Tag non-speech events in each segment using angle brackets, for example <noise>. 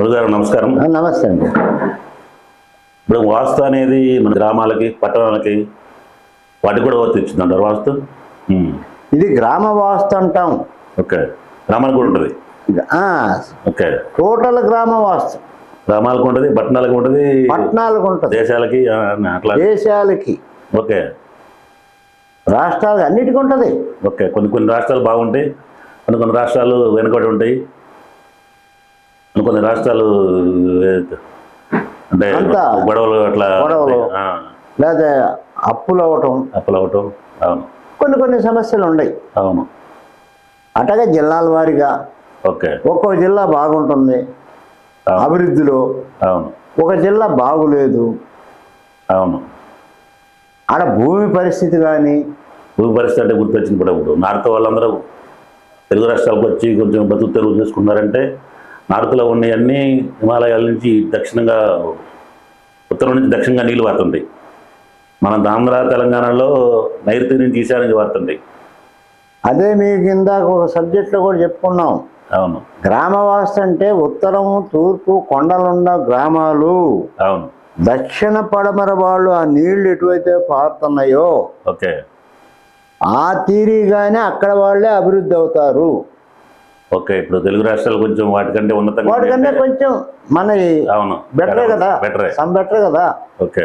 గురుగారు నమస్కారం. నమస్తే అండి. ఇప్పుడు వాస్తు అనేది మన గ్రామాలకి పట్టణాలకి వాటికి కూడా వర్తించుతుంటారు వాస్తు. ఇది గ్రామ వాస్తు అంటాం. ఓకే. గ్రామాలకు కూడా ఉంటుంది. ఓకే. టోటల్ గ్రామ వాస్తు. గ్రామాలకు ఉంటుంది పట్టణాలకు ఉంటుంది పట్టణాలకు ఉంటుంది. దేశాలకి అట్లా. దేశాలకి. ఓకే. రాష్ట్రాలకి అన్నిటికీ ఉంటుంది. ఓకే. కొన్ని కొన్ని రాష్ట్రాలు బాగుంటాయి కొన్ని కొన్ని రాష్ట్రాలు వెనుకబడి ఉంటాయి. కొన్ని రాష్ట్రాలు అంటే గొడవలు అట్లా గొడవలు. లేదా అప్పులు అవ్వటం. అప్పులు అవటం అవును. కొన్ని కొన్ని సమస్యలు ఉన్నాయి అవును. అట్లాగే జిల్లాల వారీగా ఓకే. ఒక్కో జిల్లా బాగుంటుంది అభివృద్ధిలో అవును. ఒక జిల్లా బాగులేదు. అవును. ఆడ భూమి పరిస్థితి కానీ భూమి పరిస్థితి అంటే గుర్తొచ్చినప్పుడు ఇప్పుడు. నార్త్ వాళ్ళందరూ తెలుగు రాష్ట్రాలకు వచ్చి కొంచెం బతుకు తెరువు చేసుకున్నారంటే నార్త్లో ఉన్నవన్నీ హిమాలయాల నుంచి దక్షిణంగా ఉత్తరం నుంచి దక్షిణంగా నీళ్ళు పారుతుంటాయి మన ఆంధ్ర తెలంగాణలో నైరుతి నుంచి ఈశాన్యం పారుతుంటాయి అదే మీకు ఇందాక ఒక సబ్జెక్ట్లో కూడా చెప్పుకున్నాం. అవును. గ్రామ వాస్తు అంటే ఉత్తరం తూర్పు కొండలున్న గ్రామాలు. అవును. దక్షిణ పడమర వాళ్ళు ఆ నీళ్ళు ఎటువైతే పారుతున్నాయో ఓకే. ఆ తీరిగానే అక్కడ వాళ్ళే అభివృద్ధి అవుతారు. ఓకే ఇప్పుడు తెలుగు రాష్ట్రాలు కొంచెం వాటికంటే ఉన్నతంగా వాటికన్నా కొంచెం మన అవును బెటరే కదా? బెటరే సమ్ బెటర్ కదా? ఓకే.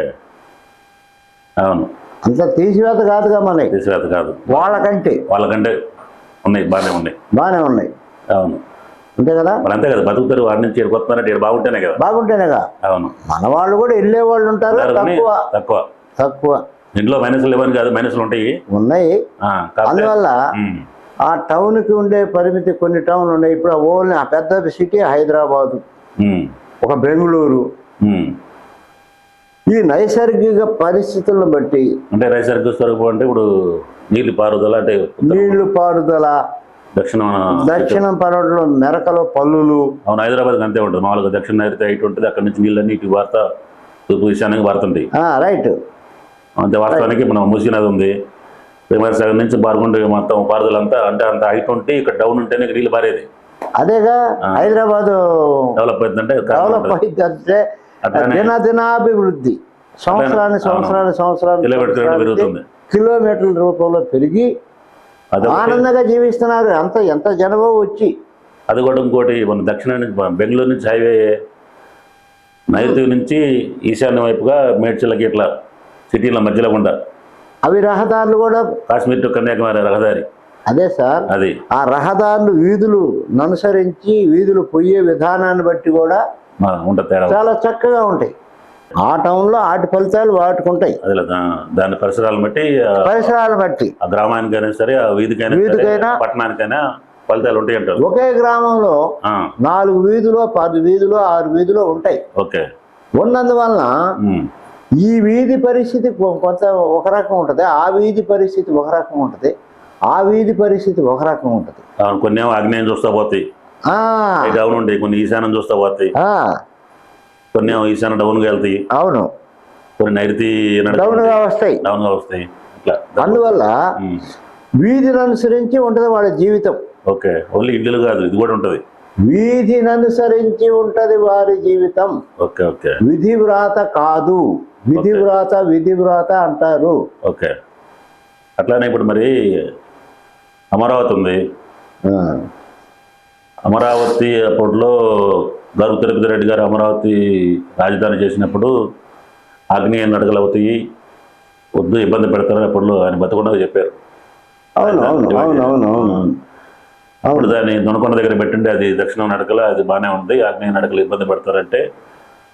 అవును. అంత తీసివేత కాదుగా మనకి తీసివేత కాదు. వాళ్ళకంటే. వాళ్ళకంటే ఉన్నాయి బాగానే ఉన్నాయి. బాగానే ఉన్నాయి. అవును. అంతే కదా? మరి అంతే కదా బతుకుతారు వాడి నుంచి ఇక్కడ కొత్తన్నారంటే ఇక్కడ బాగుంటేనే కదా. బాగుంటేనేగా అవును. మన వాళ్ళు కూడా వెళ్ళే వాళ్ళు ఉంటారు తక్కువ. తక్కువ. తక్కువ. ఇంట్లో మైనస్లు లేవని కాదు మైనస్లు ఉంటాయి. ఉన్నాయి. అందువల్ల ఆ టౌన్కి ఉండే పరిమితి కొన్ని టౌన్లు ఉన్నాయి. ఇప్పుడు ఓన్లీ ఆ పెద్ద సిటీ హైదరాబాదు ఒక బెంగళూరు. ఈ నైసర్గిక పరిస్థితులను బట్టి అంటే రైసర్కి స్వరూపం అంటే ఇప్పుడు నీళ్ళు పారుదల అంటే నీళ్ళు పారుదల దక్షిణం దక్షిణం పర్వతంలో మెరకలు పల్లులు అవును హైదరాబాద్కి అంతే ఉంటుంది. మామూలుగా దక్షిణ నైరుతి హైట్ ఉంటుంది. అక్కడ నుంచి నీళ్ళన్నీ ఇటు వార్త తూర్పు ఈశాన్యంగా పారుతుంటాయి ఆ, రైట్. అంతే వాస్తవానికి మనం మూసీ నది ఉంది. సాగర్ నుంచి బారుకుంటే మొత్తం పారుదల అంతా అంటే అంత హైట్ ఉంటే ఇక్కడ డౌన్ ఉంటేనే నీళ్ళు పారేది. అదేగా హైదరాబాదు డెవలప్ కారణం డెవలప్ ఉంటుంది. అయింది అంటే అట్లానే. దినదినాభివృద్ధి సంవత్సరాన్ని సంవత్సరాన్ని సంవత్సరాన్ని కిలోమీటర్ల రూపంలో పెరిగి ఆనందంగా జీవిస్తున్నారు. అంత ఎంత జనమో వచ్చి. అది కూడా ఇంకోటి మన దక్షిణ నుంచి బెంగళూరు నుంచి హైవే నైరుతి నుంచి ఈశాన్య వైపుగా మేడ్చలకి ఇట్లా సిటీల మధ్యలో గుండా. అవి రహదారులు కూడా కాశ్మీర్ టు కన్యాకుమారి రహదారి. అదే సార్. అది. ఆ రహదారులు వీధులు అనుసరించి వీధులు పొయ్యే విధానాన్ని బట్టి కూడా చాలా చక్కగా ఉంటాయి. ఆ టౌన్లో వాటి ఫలితాలు వాటికి ఉంటాయి అది దాని పరిసరాలను బట్టి పరిసరాలను బట్టి. ఆ గ్రామానికైనా సరే ఆ వీధికైనా వీధికైనా, పట్టణానికైనా ఫలితాలు ఉంటాయి అంటారు. ఒకే గ్రామంలో నాలుగు వీధులు పది వీధులు ఆరు వీధులు ఉంటాయి. ఓకే. ఉన్నందువలన ఈ వీధి పరిస్థితి కొంత ఒక రకం ఉంటుంది. ఆ వీధి పరిస్థితి ఒక రకం ఉంటుంది. ఆ వీధి పరిస్థితి ఒక రకం ఉంటుంది. కొన్ని ఆగ్నేయం చూస్తా పోతాయి. ఆ, డౌన్ ఉంటాయి కొన్ని ఈశాన్యం చూస్తా పోతాయి. కొన్ని ఈశాన్యం డౌన్గా వెళ్తాయి. అవును. కొన్ని నైరుతి డౌన్గా వస్తాయి. డౌన్గా వస్తాయి. అందువల్ల వీధిని అనుసరించి ఉంటుంది వాళ్ళ జీవితం. ఓకే. ఓన్లీ ఇల్లు కాదు ఇది కూడా ఉంటుంది. వీధిని అనుసరించి ఉంటది వారి జీవితం. Okay okay. విధి వ్రాత కాదు. విధి. వ్రాత విధి వ్రాత అంటారు. ఓకే. అట్లానే ఇప్పుడు మరి అమరావతి ఉంది. అమరావతి అప్పట్లో గరువు తిరుపతి రెడ్డి గారు అమరావతి రాజధాని చేసినప్పుడు ఆగ్నేయ నడకలు అవుతాయి. వద్దు ఇబ్బంది పెడతారని అప్పుడు ఆయన బతకుండా చెప్పారు. అవును అవును అవును అవును అవును. అప్పుడు దాన్ని దొనకొండ దగ్గర పెట్టింటే అది దక్షిణం నడకల అది బాగానే ఉంది. ఆగ్నేయ నడకలు ఇబ్బంది పెడతారంటే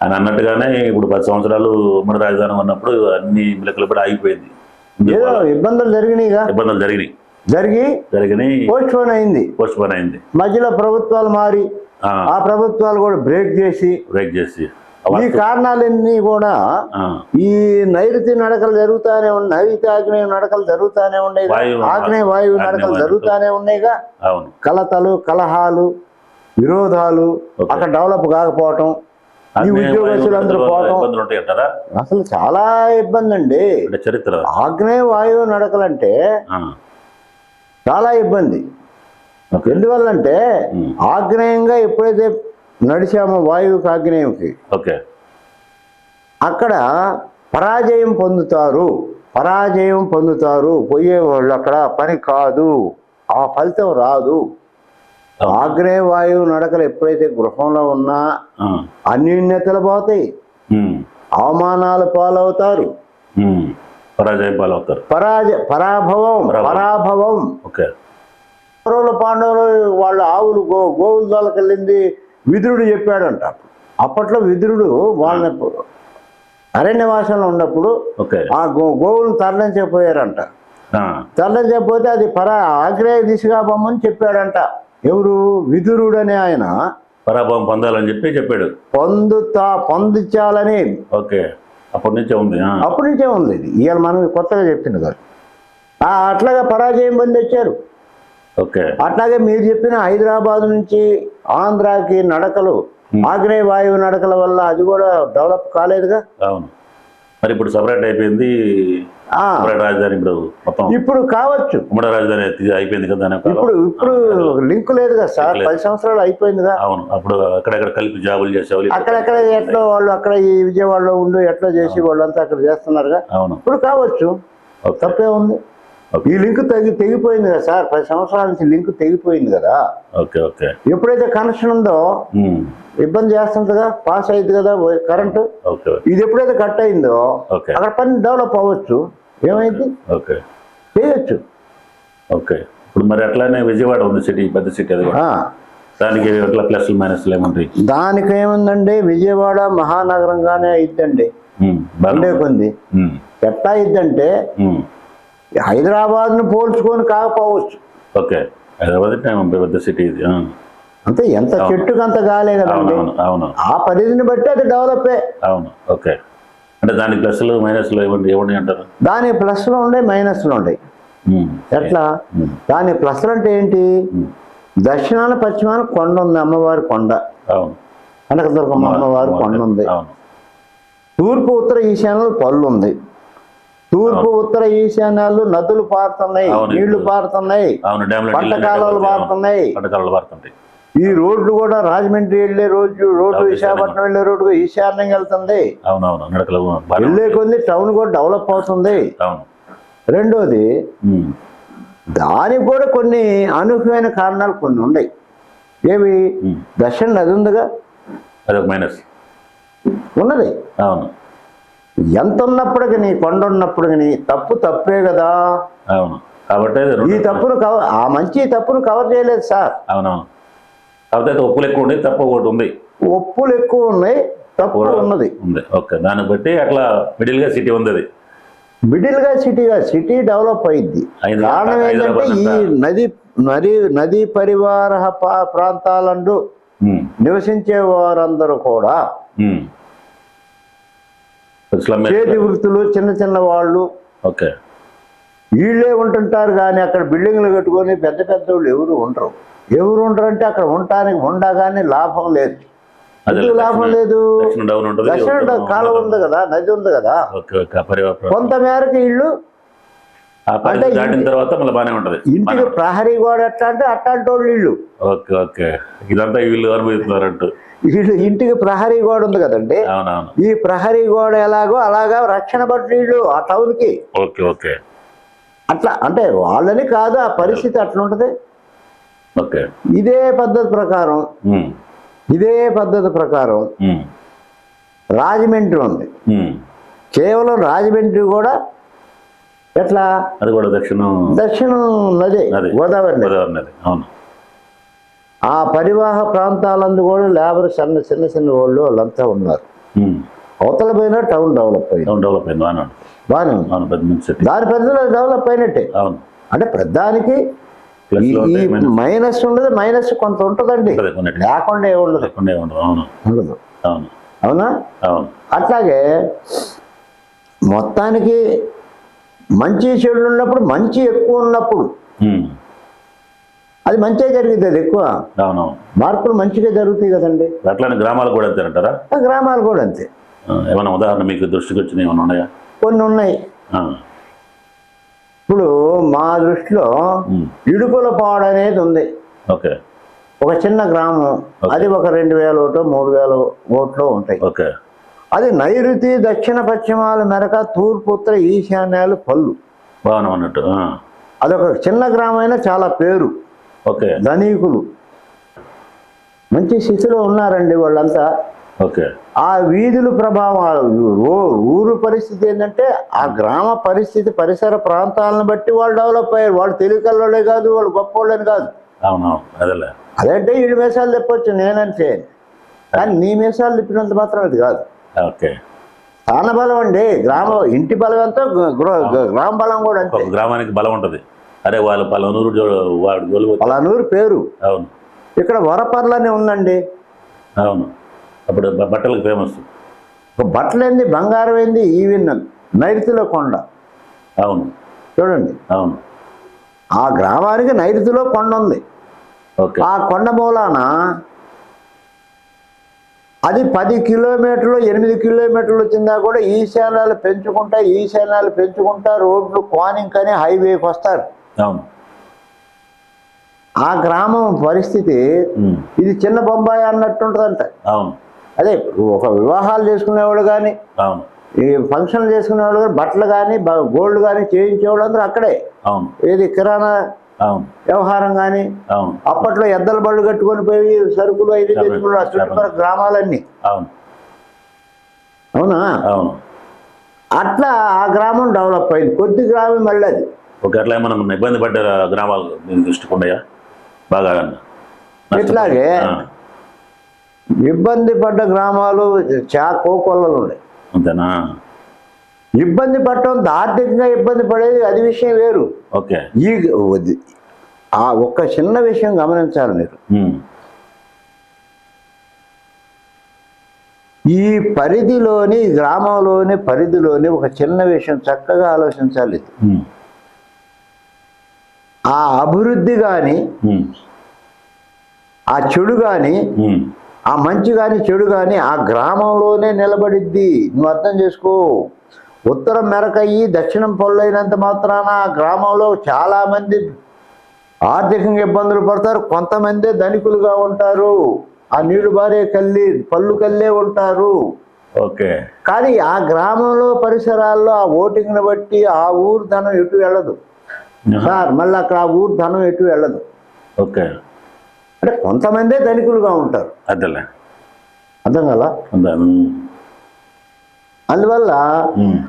ఆయన అన్నట్టుగానే ఇప్పుడు పది సంవత్సరాలు ఉమ్మడి రాజధాని ఉన్నప్పుడు అన్ని మిలకలు కూడా ఆగిపోయింది. ఏదో ఇబ్బందులు జరిగినాయిగా ఇబ్బందులు జరిగినాయి. జరిగి జరిగినాయి. పోస్ట్ పోన్ అయింది. పోస్ట్ పోన్ అయింది. మధ్యలో ప్రభుత్వాలు మారి ఆ, ప్రభుత్వాలు కూడా బ్రేక్ చేసి బ్రేక్ చేసి ఈ కారణాలన్నీ కూడా ఈ నైరుతి నడకలు జరుగుతానే ఉన్నాయి నైరుతి ఆగ్నేయ నడకలు జరుగుతానే ఉన్నాయి ఆగ్నేయ వాయువు నడకలు. జరుగుతానే ఉన్నాయిగా అవును. కలతలు కలహాలు విరోధాలు. అక్కడ డెవలప్ కాకపోవటం ఈ ఉద్యోగస్తులందరూ అసలు చాలా ఇబ్బంది అండి చరిత్ర. ఆగ్నేయ వాయువు నడకలంటే చాలా ఇబ్బంది. ఎందువల్లంటే. ఆగ్నేయంగా ఎప్పుడైతే నడిచాము వాయువుకి ఆగ్నేయంకి ఓకే. అక్కడ పరాజయం పొందుతారు. పరాజయం పొందుతారు. పోయేవాళ్ళు అక్కడ పని కాదు. ఆ ఫలితం రాదు. ఆగ్నేయ వాయువు నడకలు ఎప్పుడైతే గృహంలో ఉన్నా అన్యూన్యతలు పోతాయి. అవమానాలు పాలవుతారు. పరాజయం పాలవుతారు. పరాజ పరాభవం పరాభవం. ఓకే. కౌరవుల పాండవులు వాళ్ళ ఆవులు గో గోవుల దోలకెళ్ళింది విదురుడు చెప్పాడంట. అప్పట్లో విదురుడు వాళ్ళని అరణ్యవాసంలో ఉన్నప్పుడు ఆ గో గోవులను తరలించకపోయారంట తరలించకపోతే అది పరా ఆగ్నేయ దిశగా పొమ్మని చెప్పాడంట. ఎవరు? విదురుడు అనే ఆయన. పరాభవం పొందాలని చెప్పి చెప్పాడు. పొందుతా పొందించాలని. ఓకే. అప్పటి నుంచే ఉంది అప్పటి నుంచే ఉంది ఇది. ఇవాళ మనం కొత్తగా చెప్పింది కాదు. అట్లాగా పరాజయం పొంది వచ్చారు ఓకే. అట్లాగే మీరు చెప్పిన హైదరాబాద్ నుంచి ఆంధ్రాకి నడకలు ఆగ్నేయ వాయువు నడకల వల్ల అది కూడా డెవలప్ కాలేదుగా? అవును. మరి ఇప్పుడు సపరేట్ అయిపోయింది రాజధాని ఇప్పుడు మొత్తం ఇప్పుడు కావచ్చు. ఉమ్మడి రాజధాని అయిపోయింది కదా. ఇప్పుడు ఇప్పుడు లింక్ లేదుగా సార్. లేదు. పది సంవత్సరాలు అయిపోయిందిగా అవును. అప్పుడు అక్కడక్కడ కలిపి జాబులు చేసేవాళ్ళు అక్కడక్కడ ఎట్లా వాళ్ళు అక్కడ ఈ విజయవాడలో ఉండి ఎట్లా చేసి వాళ్ళంతా అక్కడ చేస్తున్నారుగా అవును. ఇప్పుడు కావచ్చు. తప్పే ఉంది. ఈ లింక్ తెగి తెగిపోయింది కదా సార్. పది సంవత్సరాల నుంచి లింక్ తెగిపోయింది కదా. Okay okay. ఎప్పుడైతే కనెక్షన్ ఉందో ఇబ్బంది చేస్తుందిగా పాస్ అయింది కదా కరెంటు ఓకే ఇది ఎప్పుడైతే కట్ అయిందో అక్కడ పని డెవలప్ అవ్వచ్చు. ఏమైంది? ఓకే. చేయొచ్చు ఓకే. ఇప్పుడు మరి అట్లానే విజయవాడ ఉంది సిటీ పెద్ద సిటీ అది దానికి ఎట్లా ప్లస్లు మైనస్లు ఏముంటాయి? దానికి ఏముందండి విజయవాడ మహానగరంగానే అయిద్దండి. ఉంది. కొంది. ఎట్లా అయిద్దంటే హైదరాబాద్ను పోల్చుకొని కాకపోవచ్చు. ఓకే. హైదరాబాద్ పెద్ద సిటీ ఇది. అంటే ఎంత చెట్టుకు అంత గాలే అవును కదండి. అవును అవును ఆ పరిధిని బట్టి అది డెవలపే. అవును. ఓకే. అంటే దానికి ప్లస్లు మైనస్లు ఏమండి ఏమండి అంటారు? దాని ప్లస్లు ఉండే మైనస్లు ఉండే. ఎట్లా? దాని ప్లస్లు అంటే ఏంటి? దక్షిణాన పశ్చిమాన కొండ ఉంది అమ్మవారి కొండ. కనకదుర్గమ్మ అమ్మవారి కొండ ఉంది. తూర్పు ఉత్తర ఈశాన్యాలు పళ్ళు ఉంది. తూర్పు ఉత్తర ఈశాన్యాలు నదులు పారుతున్నాయి. నీళ్ళు పారుతున్నాయి పంట కాలువలు పారుతున్నాయి. ఈ రోడ్లు కూడా రాజమండ్రి వెళ్ళే రోజు రోడ్డు విశాఖపట్నం వెళ్ళే రోడ్డు ఈశాన్యం వెళ్తుంది. వెళ్ళే కొద్ది టౌన్ కూడా డెవలప్ అవుతుంది. అవును. రెండోది దానికి కూడా కొన్ని అనూహ్యమైన కారణాలు కొన్ని ఉన్నాయి. ఏవి. దక్షిణ నది ఉందిగా? అదొక మైనస్ ఉన్నది. అవును. ఎంత ఉన్నప్పటికీ నీ కొండ ఉన్నప్పటికీ తప్పు తప్పే కదా. అవును. కాబట్టి అది ఈ తప్పును కవర్ ఆ మంచి తప్పును కవర్ చేయలేదు సార్. అవునవును. కాకపోతే ఒప్పులు ఎక్కువ ఉండి తప్ప ఒకటి ఉంది. ఒప్పులు ఎక్కువ ఉన్నాయి తప్పు ఉన్నది. ఉంది. ఓకే దాన్ని బట్టి అట్లా మిడిల్గా సిటీ ఉంది అది. మిడిల్గా సిటీగా సిటీ డెవలప్ అయింది. కారణం ఏంటంటే ఈ నది నది నదీ పరివార ప్రాంతాలందు నివసించే వారందరూ కూడా చేతి వృత్తులు చిన్న చిన్న వాళ్ళు ఓకే. వీళ్ళే ఉంటుంటారు కానీ అక్కడ బిల్డింగ్లు కట్టుకొని పెద్ద పెద్ద వాళ్ళు ఎవరు ఉండరు. ఎవరు ఉండరు అంటే అక్కడ ఉండటానికి ఉండగానే లాభం లేదు. అదే ఎందుకు లాభం లేదు? దక్షిణ కాలం ఉంది కదా నది ఉంది కదా. ఓకే ఓకే ఆ పరివార ప్రాంతం. కొంత మేరకు ఇళ్ళు దాటిన తర్వాత మళ్ళీ బాగానే ఉంటది. ఇంటికి ప్రహరీ గోడ ఎట్లా అంటే అట్లాంటి వాళ్ళు ఇళ్ళు. Okay okay. ఇదంతా వీళ్ళు అనుభవిస్తున్నారంటూ. వీళ్ళు ఇంటికి ప్రహరీ గోడ ఉంది కదండి. ఈ ప్రహరీ గోడ ఎలాగో అలాగా రక్షణ పట్ల ఇళ్ళు ఆ టౌన్కి. Okay okay. అట్లా అంటే వాళ్ళని కాదు ఆ పరిస్థితి అట్లా ఉంటుంది. ఇదే పద్ధతి ప్రకారం ఇదే పద్ధతి ప్రకారం రాజమండ్రి ఉంది. కేవలం రాజమండ్రి కూడా ఎట్లా? అది కూడా దక్షిణం. దక్షిణం నది. గోదావరి గోదావరి నది. అవును. ఆ పరివాహ ప్రాంతాలందు కూడా లేబర్ చిన్న చిన్న చిన్న వాళ్ళు వాళ్ళంతా ఉన్నారు. అవతల పైన టౌన్ డెవలప్ అయింది. టౌన్ డెవలప్ అయింది. బాగానే ఉంది. బాగానే పెద్ద దాని పెద్దలో డెవలప్ అయినట్టే. అవును. అంటే ప్రధానికి మైనస్ ఉండదు మైనస్ కొంత ఉంటుందండి. లేకుండా ఉండదు. ఉండదు అవును. అవును. అట్లాగే మొత్తానికి మంచి చెడు ఉన్నప్పుడు మంచి ఎక్కువ ఉన్నప్పుడు. అది మంచిగా జరిగింది అది ఎక్కువ. మార్పులు మంచిగా జరుగుతాయి కదండి. అట్లానే గ్రామాలు కూడా అంతేనంటారా? ఆ గ్రామాలు కూడా అంతే. ఏమైనా ఉదాహరణ మీకు దృష్టికి వచ్చినాయి ఏమైనా ఉన్నాయా? కొన్ని ఉన్నాయి. ఇప్పుడు మా దృష్టిలో. ఇడుపుల పాడు అనేది ఉంది. ఓకే. ఒక చిన్న గ్రామం. అది ఒక రెండు వేల ఓటు మూడు వేల ఓట్లు ఉంటాయి. ఓకే. అది నైరుతి దక్షిణ పశ్చిమాల మెరక తూర్పు ఉత్తర ఈశాన్యాలు పళ్ళు. అన్నట్టు. అదొక చిన్న గ్రామైనా చాలా పేరు. ఓకే. ధనికులు. మంచి స్థితిలో ఉన్నారండి వాళ్ళంతా. ఆ వీధుల ప్రభావం ఊరు పరిస్థితి ఏంటంటే ఆ గ్రామ పరిస్థితి పరిసర ప్రాంతాలను బట్టి వాళ్ళు డెవలప్ అయ్యారు. వాళ్ళు తెలివికల్లోనే కాదు వాళ్ళు గొప్ప వాళ్ళని కాదు. అవునవును అదంటే ఈడు మీసాలు తిప్పొచ్చు నేనంటే. కానీ నీ మీసాలు తిప్పినంత మాత్రం అది కాదు. ఓకే. స్థాన బలం అండి. గ్రామ ఇంటి బలం ఎంతో గృ- గృ- గ్రామ బలం కూడా అంతే. గ్రామానికి బలం ఉంటుంది. అరే వాళ్ళు పలానూరు పలానూరు పేరు. అవును. ఇక్కడ వరపర్లని ఉందండి. అవును. అప్పుడు బట్టలకు ఫేమస్. బట్టలు ఏంది బంగారం ఏంది ఈవెన్ నైరుతిలో కొండ. అవును. చూడండి. అవును. ఆ గ్రామానికి నైరుతిలో కొండ ఉంది. ఆ కొండ మూలాన అది పది కిలోమీటర్లు ఎనిమిది కిలోమీటర్లు వచ్చిందా కూడా ఈశాన్యాలు పెంచుకుంటా ఈశాన్యాలు పెంచుకుంటా రోడ్లు కోనింగ్ అని హైవేకి వస్తారు. అవును. ఆ గ్రామం పరిస్థితి. ఇది చిన్న బొంబాయి అన్నట్టుంటుందంట. అవును. అదే ఒక వివాహాలు చేసుకునేవాడు కానీ అవును. ఈ ఫంక్షన్లు చేసుకునేవాడు కానీ బట్టలు కానీ గోల్డ్ కానీ చేయించేవాళ్ళు అందరూ అక్కడే. అవును. ఏది కిరాణా అవును. వ్యవహారం కానీ అవును. అప్పట్లో ఎద్దల బళ్ళు కట్టుకొని పోయి సరుకులు ఐదు తెచ్చుకున్నారు ఆ చుట్టుపక్కల గ్రామాలన్నీ. అవును. అవునా? అవును. అట్లా ఆ గ్రామం డెవలప్ అయింది. కొద్ది గ్రామం మళ్ళీ అది ఒక అట్లా మనం ఇబ్బంది పడ్డ గ్రామాలు మీ దృష్టికి ఉన్నాయా? బాగా ఇట్లాగే ఇబ్బంది పడ్డ గ్రామాలు చా కోకొల్లలు ఉన్నాయి అంతేనా ఇబ్బంది పడటం ఆర్థికంగా ఇబ్బంది పడేది అది విషయం వేరు ఓకే ఈ ఆ ఒక్క చిన్న విషయం గమనించాలి మీరు. ఈ పరిధిలోని గ్రామంలోని పరిధిలోని ఒక చిన్న విషయం చక్కగా ఆలోచించాలి. ఆ అభివృద్ధి కానీ. ఆ చెడు కానీ. ఆ మంచి కానీ చెడు కానీ ఆ గ్రామంలోనే నిలబడిద్ది. నువ్వు అర్థం చేసుకో. ఉత్తరం మెరకయ్యి దక్షిణం పొల్లైనంత మాత్రాన ఆ గ్రామంలో చాలామంది ఆర్థికంగా ఇబ్బందులు పడతారు. కొంతమంది ధనికులుగా ఉంటారు. ఆ నీళ్ళు బారే కల్లి పళ్ళు కల్లే ఉంటారు. ఓకే. కానీ ఆ గ్రామంలో పరిసరాల్లో ఆ ఓటింగ్ని బట్టి ఆ ఊరు ధనం ఎటు వెళ్ళదు. సార్ మళ్ళీ అక్కడ ఆ ఊరు ధనం ఎటు వెళ్ళదు. ఓకే. అంటే కొంతమందే ధనికులుగా ఉంటారు. అదేలే. అర్థం కదా. అందువల్ల.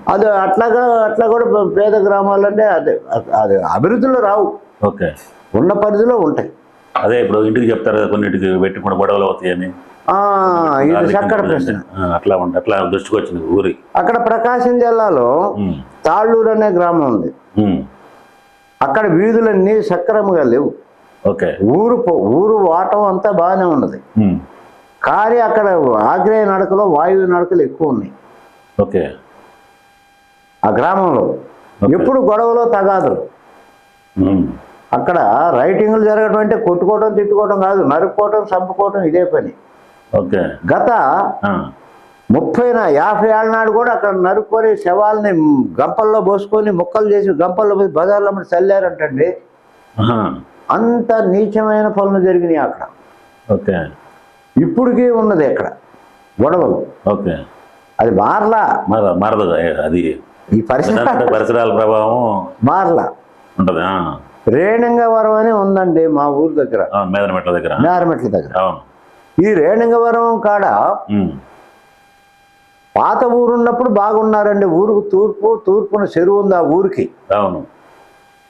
అది అట్లాగా అట్లా కూడా పేద గ్రామాలంటే అదే అది అభివృద్ధిలో రావు. ఓకే. ఉన్న పరిధిలో ఉంటాయి. అదే ఇప్పుడు ఇంటికి చెప్తారు కదా కొన్నిటికి పెట్టుకుని గొడవలు అవుతాయని ఇది ప్రశ్న. అట్లా ఉంటుంది అట్లా దృష్టికి వచ్చింది ఊరి. అక్కడ ప్రకాశం జిల్లాలో. తాళ్ళూరు అనే గ్రామం ఉంది. అక్కడ వీధులన్నీ సక్రమంగా లేవు. ఓకే. ఊరు ఊరు వాటం అంతా బాగానే ఉన్నది. కానీ అక్కడ ఆగ్నేయ నడకలో వాయువు నడకలు ఎక్కువ ఉన్నాయి. ఓకే. ఆ గ్రామంలో. ఎప్పుడు గొడవలో తగాదులు ఉమ్. అక్కడ రైటింగ్లు జరగడం అంటే కొట్టుకోవడం తిట్టుకోవడం కాదు. నరుక్కోవడం చంపుకోవడం ఇదే పని. ఓకే. గత. ముప్పై యాభై ఏళ్ళ నాడు కూడా అక్కడ నరుక్కొని శవాల్ని గంపల్లో పోసుకొని ముక్కలు చేసి గంపల్లో పోసి బజార్లో చల్లారంటండి. అంత నీచమైన పనులు జరిగినాయి అక్కడ. ఓకే. ఇప్పటికీ ఉన్నది అక్కడ. గొడవలు. ఓకే. అది మారలా మార మారదు. అది ఈ పరిసర దాంట్లో పరిసరాల ప్రభావం మారలా ఉంటుంది. రేణింగవరం అని ఉందండి మా ఊరు దగ్గర. అవును మేదన మెట్ల దగ్గర. నేరమెట్ల దగ్గర. అవును. ఈ రేణింగవరం కాడ. పాత ఊరు ఉన్నప్పుడు బాగున్నారండి. ఊరుకు తూర్పు తూర్పున చెరువు ఉంది ఆ ఊరికి. అవును.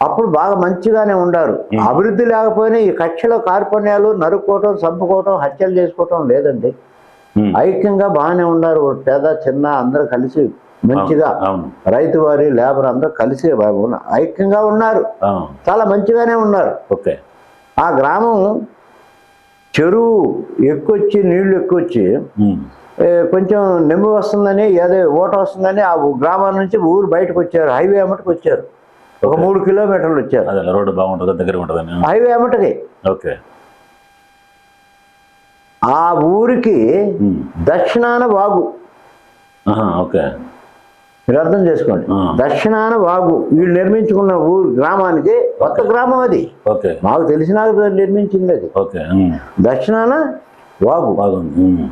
అప్పుడు బాగా మంచిగానే ఉండారు. అభివృద్ధి లేకపోయినా ఈ కక్షలో కార్పణ్యాలు నరుక్కోవటం చంపుకోవటం హత్యలు చేసుకోవటం లేదండి. ఐక్యంగా బాగానే ఉన్నారు. పేద చిన్న అందరూ కలిసి మంచిగా రైతు వారి లేబర్ అందరూ కలిసి ఐక్యంగా ఉన్నారు. చాలా మంచిగానే ఉన్నారు. ఓకే. ఆ గ్రామం చెరువు ఎక్కువచ్చి నీళ్ళు ఎక్కువచ్చి కొంచెం నెమ్మి వస్తుందని ఏదో ఓట వస్తుందని ఆ గ్రామం నుంచి ఊరు బయటకు వచ్చారు. హైవే అమ్మటికి వచ్చారు ఒక మూడు కిలోమీటర్లు వచ్చారు. అదే రోడ్డు బాగుంటుంది? దగ్గర ఉంటుందని హైవే అమ్మటికి. ఓకే. ఆ ఊరికి. దక్షిణాన వాగు. ఓకే. మీరు అర్థం చేసుకోండి. దక్షిణాన వాగు. వీళ్ళు నిర్మించుకున్న ఊరు గ్రామానికి కొత్త గ్రామం అది. ఓకే. మాకు తెలిసిన నిర్మించింది అది. దక్షిణాన వాగు. బాగుంది.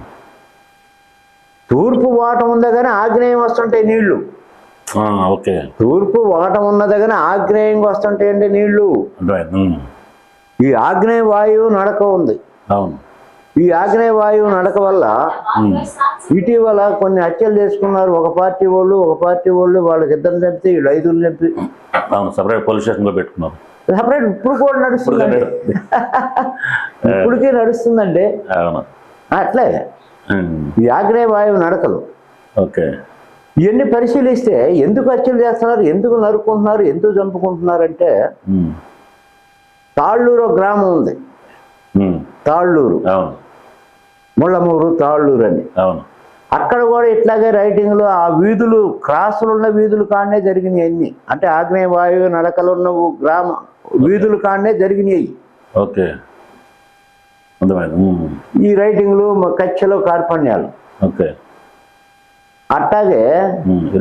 తూర్పు వాటం ఉందా కానీ ఆగ్నేయం వస్తుంటాయి నీళ్ళు. ఓకే. తూర్పు వాటం ఉన్నది కానీ ఆగ్నేయంగా వస్తుంటాయండి నీళ్ళు. ఈ ఆగ్నేయ వాయువు నడక ఉంది. అవును. ఈ ఆగ్నేయ వాయువు నడక వల్ల ఇటీవల కొన్ని హత్యలు చేసుకున్నారు. ఒక పార్టీ వాళ్ళు ఒక పార్టీ వాళ్ళు వాళ్ళకి ఇద్దరు చంపితే వీళ్ళు ఐదుగురు చంపి సపరేట్ పోలీస్ స్టేషన్లో పెట్టుకున్నారు. సపరేట్ ఇప్పుడు కూడా నడుస్తుందండి. <laughs> ఇప్పటికీ నడుస్తుందండి. అట్లే. ఈ ఆగ్నేయ వాయువు నడకలు. ఓకే. ఇవన్నీ పరిశీలిస్తే ఎందుకు హత్యలు చేస్తున్నారు ఎందుకు నరుక్కుంటున్నారు ఎందుకు చంపుకుంటున్నారంటే. తాళ్ళూరు గ్రామం ఉంది. తాళ్ళూరు. ముళ్ళమూరు తాళ్ళూరు అని. అవును. అక్కడ కూడా ఇట్లాగే రైటింగ్లో ఆ వీధులు క్రాసులు ఉన్న వీధులు కాడనే జరిగినాయి అన్ని. అంటే ఆగ్నేయ వాయువు నడకలు ఉన్న గ్రామ వీధులు కాడనే జరిగినాయి. ఓకే. ఈ రైటింగ్లు కచ్చలు కార్పణ్యాలు. ఓకే. అట్లాగే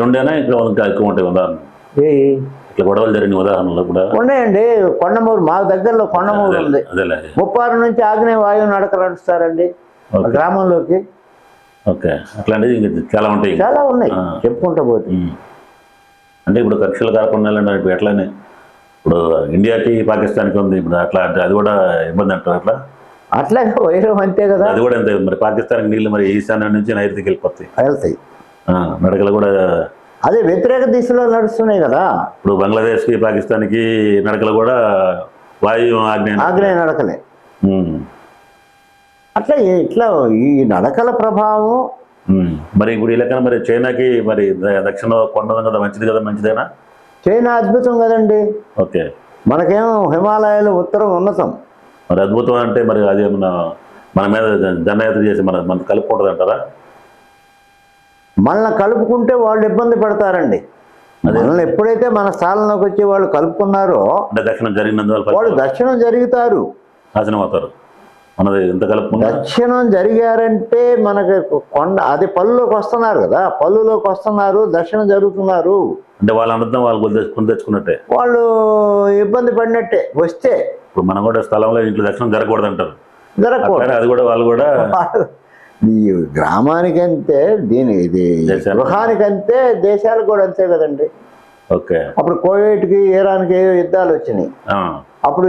రెండేనా? ఇక్కడ ఇంకా ఎక్కువ ఉంటాయి ఉదాహరణ ఈ ఇట్లా గొడవలు జరిగిన ఉదాహరణలు కూడా. ఉన్నాయండి. కొండమూరు మా దగ్గరలో కొండమూరు ఉంది. ముప్పారు నుంచి ఆగ్నేయ వాయువు నడక నడుస్తారండి. గ్రామంలోకి. ఓకే. అట్లాంటివి ఇంకా చాలా ఉంటాయి. చాలా ఉన్నాయి. చెప్పుకుంటా పోతే. అంటే ఇప్పుడు కక్షలు కాకుండా ఇప్పుడు ఎట్లానే ఇప్పుడు ఇండియాకి పాకిస్తాన్కి ఉంది ఇప్పుడు అట్లా అంటే అది కూడా ఇబ్బంది అంటారు అట్లా? అట్లాగే వైరం అంతే కదా. అది కూడా అంతే. మరి పాకిస్తాన్కి నీళ్ళు మరి ఈశాన్యం నుంచి నైరుతికి వెళ్ళిపోతాయి. వెళ్తాయి. నడకలు కూడా అదే వ్యతిరేక దిశలో నడుస్తున్నాయి కదా. ఇప్పుడు బంగ్లాదేశ్కి పాకిస్తాన్కి నడకలు కూడా వాయు ఆగ్నేయ ఆగ్నేయ నడకలే. అట్లా ఇట్లా ఈ నడకల ప్రభావం. మరి ఇప్పుడు ఈ లెక్కన మరి చైనాకి మరి దక్షిణ కొండ ఉంది కదా మంచిది కదా మంచిదేనా? చైనా అద్భుతం కదండి. ఓకే. మనకేమో హిమాలయాలు ఉత్తరం ఉన్నతం. మరి అద్భుతం అంటే మరి అది ఏమన్నా మన మీద జనయాత్ర చేసి మన మన కలుపుకుంటుంది అంటారా మనల్ని కలుపుకుంటే వాళ్ళు ఇబ్బంది పడతారండి. మనల్ని ఎప్పుడైతే మన స్థానంలోకి వచ్చి వాళ్ళు కలుపుకున్నారో దక్షిణం జరిగినందువల్ల వాళ్ళు దక్షిణం జరుగుతారు. నాశనం అవుతారు మనది ఎంత కలుపుకున్నా దక్షిణం జరిగారంటే మనకి కొండ అది పళ్ళులోకి వస్తున్నారు కదా పళ్ళులోకి వస్తున్నారు దక్షిణం జరుగుతున్నారు. అంటే వాళ్ళ అనంతం వాళ్ళు కొని తెచ్చు- కొని తెచ్చుకున్నట్టే. వాళ్ళు ఇబ్బంది పడినట్టే వస్తే. ఇప్పుడు మనం కూడా స్థలంలో ఇంట్లో దక్షిణం జరగకూడదు. అంటారు జరగకూడదు అది కూడా వాళ్ళు కూడా ఈ గ్రామానికంతే దీని ఇది. గృహానికంతే దేశాలకు కూడా అంతే కదండి. ఓకే. అప్పుడు కోవేట్కి ఇరాన్కి యుద్ధాలు వచ్చినాయి. అప్పుడు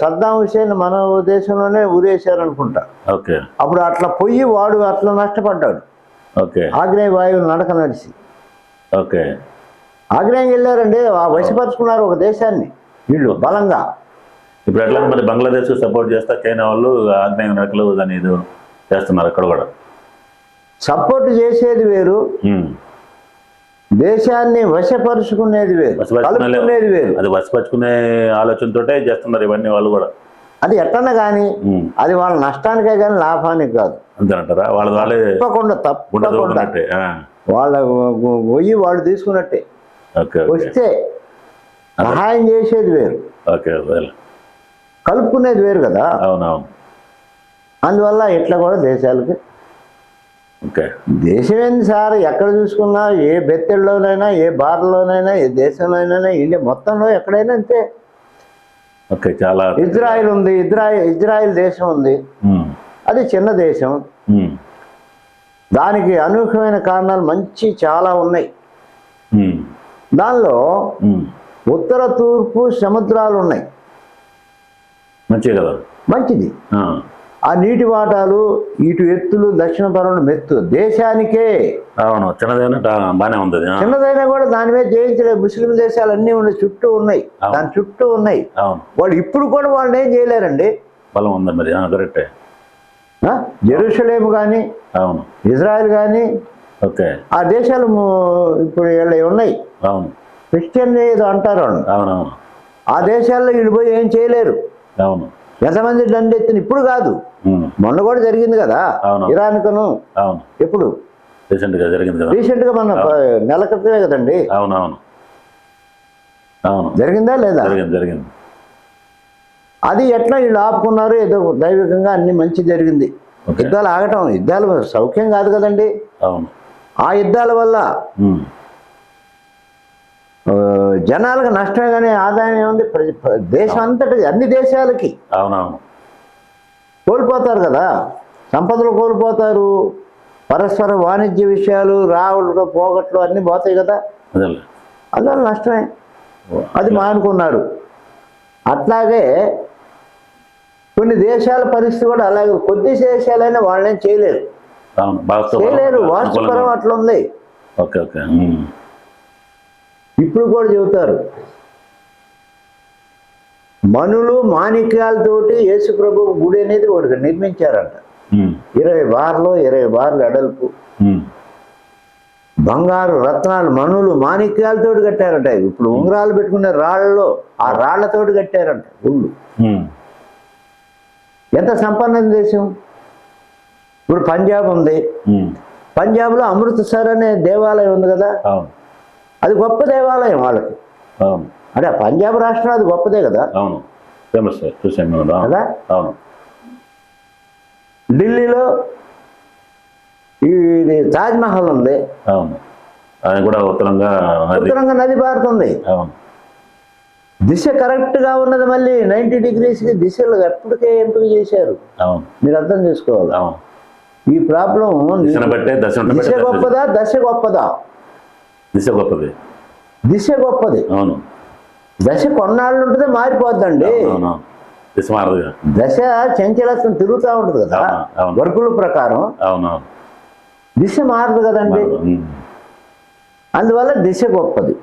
సద్దాం హుసేన్ మన దేశంలోనే ఊరేశారు అనుకుంటా ఓకే. అప్పుడు అట్లా పోయి వాడు అట్లా నష్టపడ్డాడు. ఓకే. ఆగ్నేయ వాయువు నడక నడిచి. ఓకే. ఆగ్నేయం వెళ్ళారండి వశపరుచుకున్నారు ఒక దేశాన్ని వీళ్ళు బలంగా. ఇప్పుడు ఎట్లా మరి బంగ్లాదేశ్ సపోర్ట్ చేస్తా చైనా వాళ్ళు ఆగ్నేయ నడకలు దాని ఇది చేస్తున్నారు అక్కడ కూడా. సపోర్ట్ చేసేది వేరు. దేశాన్ని వశపరుచుకునేది వేరు. వశపరుచుకునే- కలుపుకునేది వేరు. అది వసిపరుచుకునే ఆలోచనతోటే చేస్తున్నారు ఇవన్నీ వాళ్ళు కూడా. అది ఎట్టన్నా కానీ. అది వాళ్ళ నష్టానికే కానీ లాభానికి కాదు. అంతేనంటారా? వాళ్ళ వాళ్ళే తప్పకుండా తప్పకుండా. వాళ్ళ పోయి వాళ్ళు తీసుకున్నట్టే. వస్తే సహాయం చేసేది వేరు. కలుపుకునేది వేరు కదా. అవునవును. అందువల్ల ఇట్లా కూడా దేశాలకి? ఓకే. దేశం ఏంది సార్? ఎక్కడ చూసుకున్నా ఏ బెత్తెళ్ళలోనైనా ఏ బార్లోనైనా ఏ దేశంలోనైనా ఇండియా మొత్తంలో ఎక్కడైనా అంతే. ఓకే చాలా ఇజ్రాయిల్ ఉంది ఇజ్రాయిల్ ఇజ్రాయిల్ దేశం ఉంది. అది చిన్న దేశం. దానికి అనూహ్యమైన కారణాలు మంచి చాలా ఉన్నాయి. దానిలో. ఉత్తర తూర్పు సముద్రాలు ఉన్నాయి. మంచిది కదా? మంచిది. ఆ, నీటి వాటాలు ఇటు ఎత్తులు దక్షిణ పర్వతం మెత్తు. దేశానికే. అవును చిన్నదేనా బాగానే ఉంది. చిన్నదైనా కూడా దాని మీద జయించలేదు ముస్లిం దేశాలు అన్నీ ఉన్నాయి చుట్టూ ఉన్నాయి. దాని చుట్టూ ఉన్నాయి. వాళ్ళు ఇప్పుడు కూడా వాళ్ళని ఏం చేయలేరండి? బలం ఉంది మరి. కరెక్టే? జెరూసలేం కానీ అవును. ఇజ్రాయెల్ కానీ ఓకే. ఆ దేశాలు ఇప్పుడు వీళ్ళ ఉన్నాయి? అవును. క్రిస్టియన్ ఏదో అంటారు వాళ్ళు. అవునవును. ఆ దేశాల్లో వీళ్ళు పోయి ఏం చేయలేరు. అవును. ఎంతమంది దండెత్తిన? ఇప్పుడు కాదు. మొన్న కూడా జరిగింది కదా. ఇరాన్కును. అవును. ఎప్పుడు? రీసెంట్గా జరిగింది కదా? రీసెంట్గా మన ప- నెల క్రితమే కదండి? అవునవును. అవును. జరిగిందా లేదా? జరిగింది జరిగింది. అది ఎట్లా వీళ్ళు ఆపుకున్నారు ఏదో దైవికంగా అన్ని మంచి జరిగింది. యుద్ధాలు ఆగటం యుద్ధాలు సౌఖ్యం కాదు కదండి. అవును. ఆ యుద్ధాల వల్ల జనాలకు నష్టమే కానీ ఆదాయం ఏముంది? దేశం అంతటి అన్ని దేశాలకి. అవునవును. కోల్పోతారు కదా. సంపదలు కోల్పోతారు. పరస్పర వాణిజ్య విషయాలు రావులు పోగట్లు అన్నీ పోతాయి కదా. అదేలే. అందువల్ల నష్టమే. అది మానుకున్నారు అట్లాగే కొన్ని దేశాల పరిస్థితి కూడా అలాగే కొద్ది దేశాలైనా వాళ్ళేం చేయలేరు చేయలేరు వాస్తుపరం అట్లా ఉంది ఓకే ఓకే. ఉమ్. ఇప్పుడు కూడా చెబుతారు. మనులు మాణిక్యాలతోటి యేసు ప్రభు గుడి అనేది ఒకటి నిర్మించారంట. ఇరవై బార్లు ఇరవై బార్లు ఎడల్పు. ఉమ్. బంగారు రత్నాలు మనులు మాణిక్యాలతోటి కట్టారంట. ఇప్పుడు ఉంగరాలు పెట్టుకునే రాళ్ళలో ఆ రాళ్ళతోటి కట్టారంట గుళ్ళు. ఎంత సంపన్న దేశం. ఇప్పుడు పంజాబ్ ఉంది. పంజాబ్లో అమృత్సర్ అనే దేవాలయం ఉంది కదా. అది గొప్ప దేవాలయం వాళ్ళకి. అంటే ఆ పంజాబ్ రాష్ట్రం అది గొప్పదే కదా? అవును. ఫేమస్ మేము అవును. కదా? అవును. ఢిల్లీలో ఈ ఇది తాజ్మహల్ ఉంది. అవును. అది కూడా ఉత్తరంగా ఉత్తరంగా నది పారుతుంది. అవును. దిశ కరెక్ట్గా ఉన్నది మళ్ళీ నైంటీ డిగ్రీస్కి దిశలు ఎప్పటికే ఎంపిక చేశారు. అవును. మీరు అర్థం చేసుకోవాలి. అవును. ఈ ప్రాబ్లం దశ. గొప్పదా? దశ గొప్పదా? దిశ గొప్పది. దిశ గొప్పది. అవును. దశ కొన్నాళ్ళు ఉంటుంది మారిపోద్దండి. అవును దిశ చంచలత్వం తిరుగుతూ ఉంటుంది కదా. వర్గుల ప్రకారం అవును దిశ మారదు కదండి. అందువల్ల దిశ గొప్పది.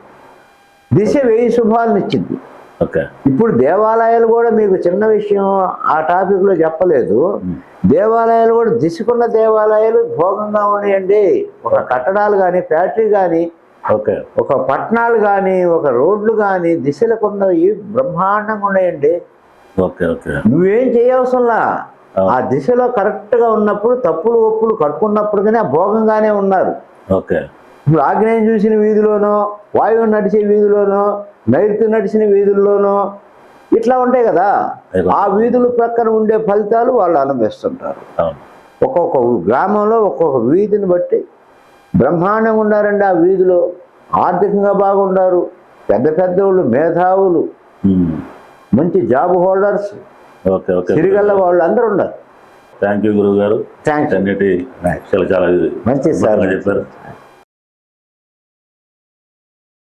దిశ వెయ్యి శుభాలను ఇచ్చింది. ఓకే. ఇప్పుడు దేవాలయాలు కూడా మీకు చిన్న విషయం ఆ టాపిక్లో చెప్పలేదు. దేవాలయాలు కూడా దిశకున్న దేవాలయాలు భోగంగా ఉన్నాయండి. ఒక కట్టడాలు కానీ ఫ్యాక్టరీ కానీ ఓకే. ఒక పట్టణాలు కానీ ఒక రోడ్లు కానీ దిశలకు ఉన్నవి బ్రహ్మాండంగా ఉన్నాయండి. Okay okay. నువ్వేం చేయవసరంలా. ఆ. దిశలో కరెక్ట్గా ఉన్నప్పుడు తప్పులు ఒప్పులు కట్టుకున్నప్పుడు కానీ ఆ భోగంగానే ఉన్నారు. ఓకే. ఇప్పుడు ఆగ్నేయం చూసిన వీధిలోనో వాయువు నడిచే వీధిలోనో నైరుతి నడిచిన వీధుల్లోనో ఇట్లా ఉంటాయి కదా. ఆ వీధుల ప్రక్కన ఉండే ఫలితాలు వాళ్ళు అనుభవిస్తుంటారు ఒక్కొక్క గ్రామంలో ఒక్కొక్క వీధిని బట్టి బ్రహ్మాండంగా ఉన్నారండి ఆ వీధిలో. ఆర్థికంగా బాగుండారు. పెద్ద పెద్ద వాళ్ళు మేధావులు. ఉమ్. మంచి జాబ్ హోల్డర్స్. తిరిగల్ల వాళ్ళు అందరూ ఉన్నారు. థ్యాంక్ యూ గురువు గారు థ్యాంక్స్ అన్నిటి. చాలా చాలా మంచిది సార్. చెప్పారు.